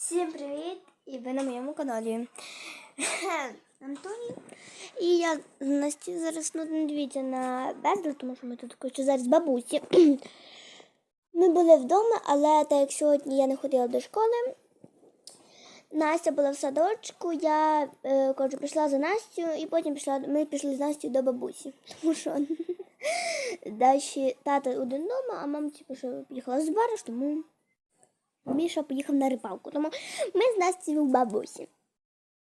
Всім привіт! І ви на моєму каналі. Антоні. І я Насті зараз ну, дивіться на бездел, тому що ми тут хочу зараз бабусі. Ми були вдома, але так як сьогодні я не ходила до школи, Настя була в садочку, я е, кажу, пішла за Настю і потім пішла, ми пішли з Настю до бабусі. Тому що далі тато один вдома, а мама типу, що поїхала з бариш, тому Міша поїхав на рибалку. Тому ми з Настю в бабусі.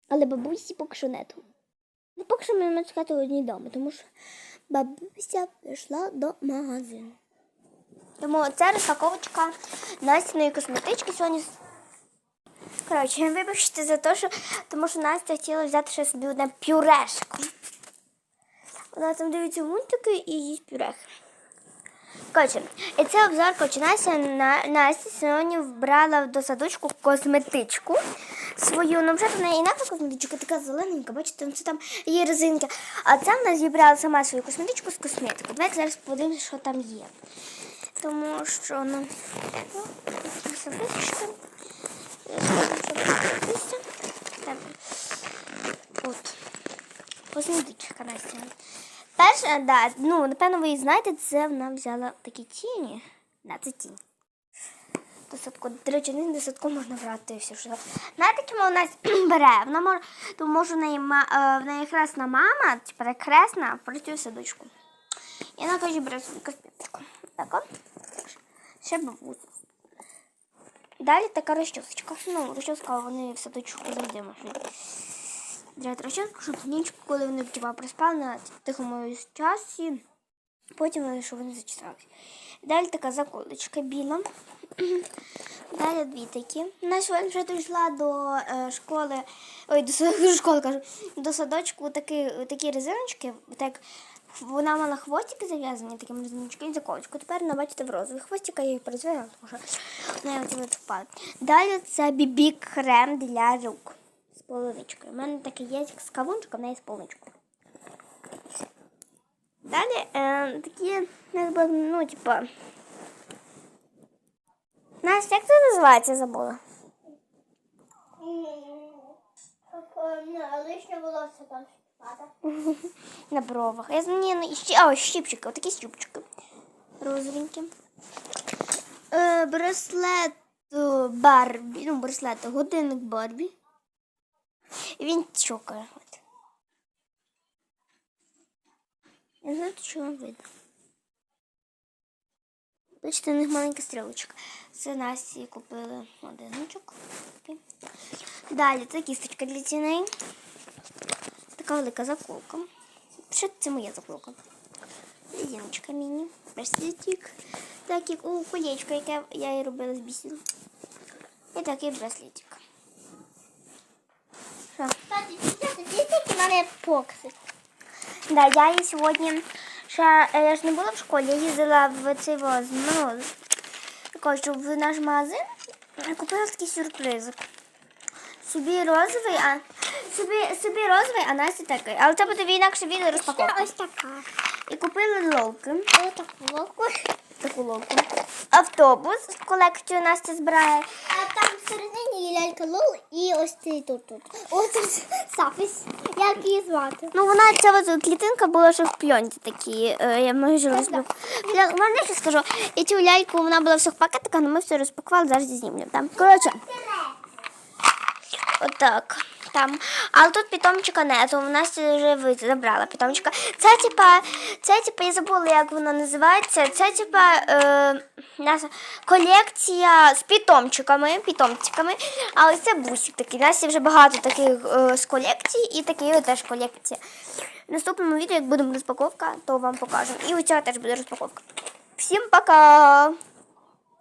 Але бабусі поки що нету. Ну, поки що ми маємо чекати одній вдома, тому що бабуся пішла до магазину. Тому це розпаковочка Настіної косметички сьогодні. Коротше, вибачте за те, що тому що Настя хотіла взяти ще собі одне пюрешку. Вона там дивиться мультики і їсть пюрехи. Коротше, і це обзор Настя, на, Настя сьогодні вбрала до садочку косметичку свою. Ну, вже в неї інакша косметичка, така зелененька, бачите, це там є резинки. А це вона зібрала сама свою косметичку з косметики. Давайте зараз подивимося, що там є. Тому що ну, ну. Косметичка Настя. Перше, да, ну, напевно, ви її знаєте, це вона взяла такі тіні. Да, це тінь. До садку. До речі, не до можна брати все, що. Знаєте, чому вона бере? Вона може, тому що в неї, е, в неї хресна мама, так хресна, працює садочку. І вона каже, бере собі косметику. Так, от. Ще бабуся. Далі така розчосочка. Ну, розчоска вони в садочку завжди можуть. Драти розчоску, щоб нічку, коли вони типа приспали на тихому часі, потім щоб вони зачесалися. Далі така заколочка біла. Далі дві такі. Вона сьогодні вже дійшла до е, школи, ой, до школи кажу, до садочку такі, такі резиночки, так вона мала хвостики зав'язані таким резиночком і заколочку. Тепер вона бачите в розовий хвостик, я їх перезв'язала, тому що в неї оці от впали. Далі це бібі крем для рук полуничкою. У мене таке є з кавунчиком, в неї з полуничкою. Далі е, такі, ну, типа. Настя, як це називається, забула? Лишнє волосся там спада. На бровах. Я знаю, ну, ще, ось щіпчики, отакі щіпчики. Розовенькі. Е, браслет е, Барбі, ну, браслет, годинник Барбі. І він чокає. От. Я знаю, що вам видно. Бачите, у них маленька стрілочка. Це Насті купили. Такий. Далі це кісточка для тіней. Така велика заколка. Що це моя заколка? Резиночка міні. Браслетик. Так як у колечко, яке я і робила з бісіду. І такий браслетик. Да, я її сьогодні ще е, я ж не була в школі, я їздила в цей воз, ну, кажу, в наш магазин купила такий сюрприз. Собі розовий, а собі, собі розовий, а Насті такий. Але це буде інакше відео розпаковка. Ось така. І купили ловки. Ось таку локу. Таку ловку. Автобус з колекцію Настя збирає. А там всередині є лялька Лол і ось цей тут. тут. Ось тут Сафіс. Як її звати? Ну, вона ця от клітинка була ще в пйонті такі. е, Я майже розбив. Я вам не скажу. І цю ляльку вона була все в пакетиках, але ми все розпакували, зараз знімемо. Там. Коротше, отак. Там. Але тут питомчика нету, вона вже ви- забрала питомчика. Це типа, це типа, я забула, як вона називається. Це типа е, наша колекція з питомчиками, питомчиками. А ось це бусик такий. У нас є вже багато таких е, з колекцій і такі теж колекція. В наступному відео, як буде розпаковка, то вам покажу. І у цього теж буде розпаковка. Всім пока!